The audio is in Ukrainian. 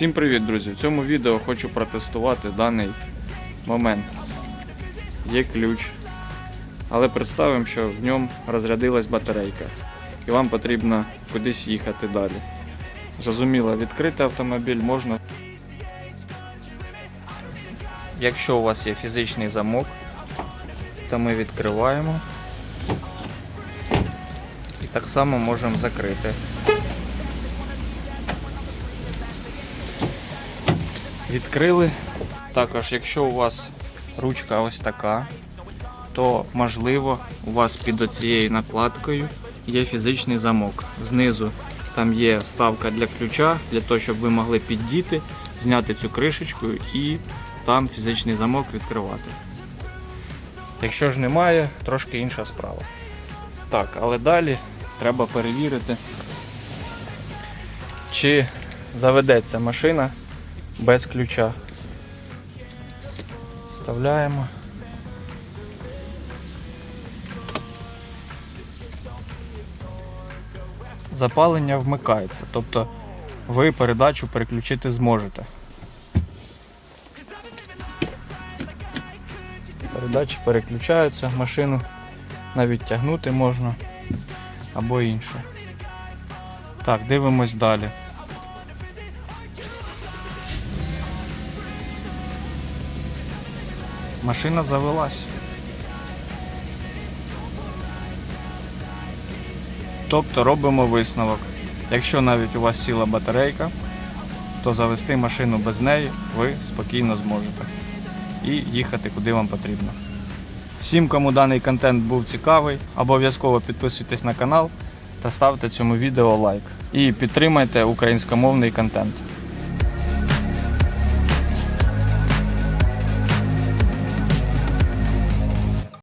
Всім привіт, друзі! В цьому відео хочу протестувати даний момент. Є ключ, але представимо, що в ньому розрядилась батарейка, і вам потрібно кудись їхати далі. Зрозуміло, відкрити автомобіль можна. Якщо у вас є фізичний замок, то ми відкриваємо і так само можемо закрити. Відкрили. Також, якщо у вас ручка ось така, то можливо у вас під оцією накладкою є фізичний замок. Знизу там є вставка для ключа, для того, щоб ви могли піддіти, зняти цю кришечку і там фізичний замок відкривати. Якщо ж немає, трошки інша справа. Так, але далі треба перевірити, чи заведеться машина без ключа. Вставляємо. Запалення вмикається, тобто ви передачу переключити зможете. Передачі переключаються, машину навіть тягнути можна або інше. Так, дивимось далі. Машина завелась. Тобто робимо висновок. Якщо навіть у вас сіла батарейка, то завести машину без неї ви спокійно зможете і їхати куди вам потрібно. Всім, кому даний контент був цікавий, обов'язково підписуйтесь на канал та ставте цьому відео лайк. І підтримайте українськомовний контент.